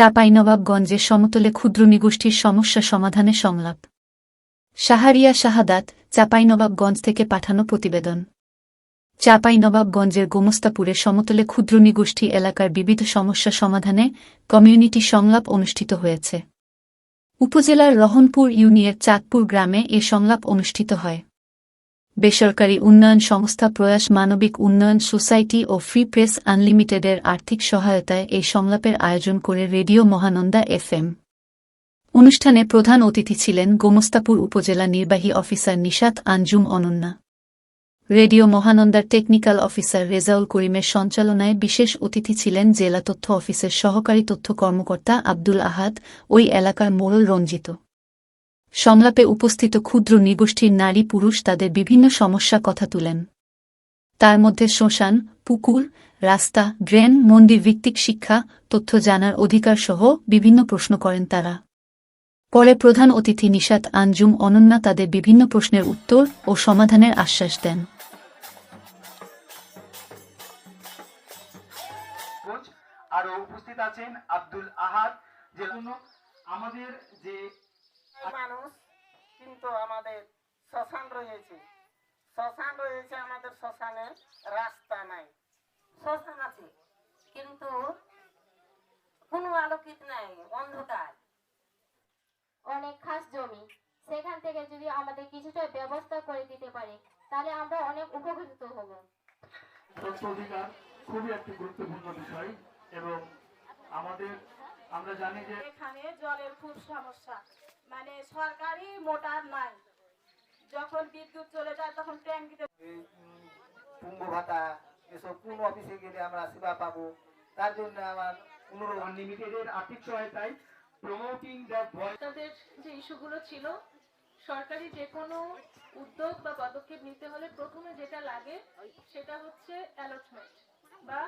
চাঁপাইনবাবগঞ্জে সমতলে ক্ষুদ্র নিগোষ্ঠীর সমস্যা সমাধানে সংলাপ। সাহারিয়া শাহাদাত চাঁপাইনবাবগঞ্জ থেকে পাঠানো প্রতিবেদন। চাঁপাইনবাবগঞ্জের গোমস্তাপুরে সমতলে ক্ষুদ্র নিগোষ্ঠী এলাকার বিবিধ সমস্যা সমাধানে কমিউনিটি সংলাপ অনুষ্ঠিত হয়েছে। উপজেলার রহনপুর ইউনিয়নের চাঁদপুর গ্রামে এ সংলাপ অনুষ্ঠিত হয়। বেসরকারি উন্নয়ন সংস্থা প্রয়াস মানবিক উন্নয়ন সোসাইটি ও ফ্রি প্রেস আনলিমিটেডের আর্থিক সহায়তায় এই সংলাপের আয়োজন করে রেডিও মহানন্দা এফএম। অনুষ্ঠানে প্রধান অতিথি ছিলেন গোমস্তাপুর উপজেলা নির্বাহী অফিসার নিশাত আঞ্জুম অনন্যা। রেডিও মহানন্দার টেকনিক্যাল অফিসার রেজাউল করিমের সঞ্চালনায় বিশেষ অতিথি ছিলেন জেলা তথ্য অফিসের সহকারী তথ্য কর্মকর্তা আব্দুল আহাদ, ওই এলাকার মোড়ল রঞ্জিত। সংলাপে উপস্থিত ক্ষুদ্র নিগোষ্ঠীর নারী পুরুষ তাদের বিভিন্ন সমস্যা কথা তুলেন। তার মধ্যে শ্মশান, পুকুর, রাস্তা, ড্রেন, মন্দির ভিত্তিক শিক্ষা, তথ্য জানার অধিকার সহ বিভিন্ন প্রশ্ন করেন তারা। পরে প্রধান অতিথি নিশাত আঞ্জুম অনন্যা তাদের বিভিন্ন প্রশ্নের উত্তর ও সমাধানের আশ্বাস দেন। আরও উপস্থিত আছেন আব্দুল আহাদ, যে আমাদের যে আমাদের শ্মশান রয়েছে। শ্মশান রয়েছে আমাদের শ্মশানে রাস্তা নাই। শ্মশান আছে কিন্তু কোনো আলোকিত নাই অন্ধকার। অনেক খাস জমি। সেখান থেকে যদি আমাদের কিছুটা ব্যবস্থা করে দিতে পারে তাহলে আমরা অনেক উপকৃত হব। অধিকার খুবই একটি গুরুত্বপূর্ণ বিষয় এবং আমাদের আমরা জানি যে এখানে জলের খুব সমস্যা। মানে সরকারি মোটার নাই। যখন বিদ্যুৎ চলে যায় তখন ট্যাঙ্কিতে পুঙ্গ ভাতা এসব কোন অফিসে গেলে আমরা সেবা পাবো। তার জন্য আমার অনুরোধ আনলিমিটেডের আর্থিক সহায়তায় প্রমোটিং দ্য তাদের যে ইস্যুগুলো ছিল সরকারি যে কোনো উদ্যোগ বা পদক্ষেপ নিতে হলে প্রথমে যেটা লাগে সেটা হচ্ছে অ্যালটমেন্ট বা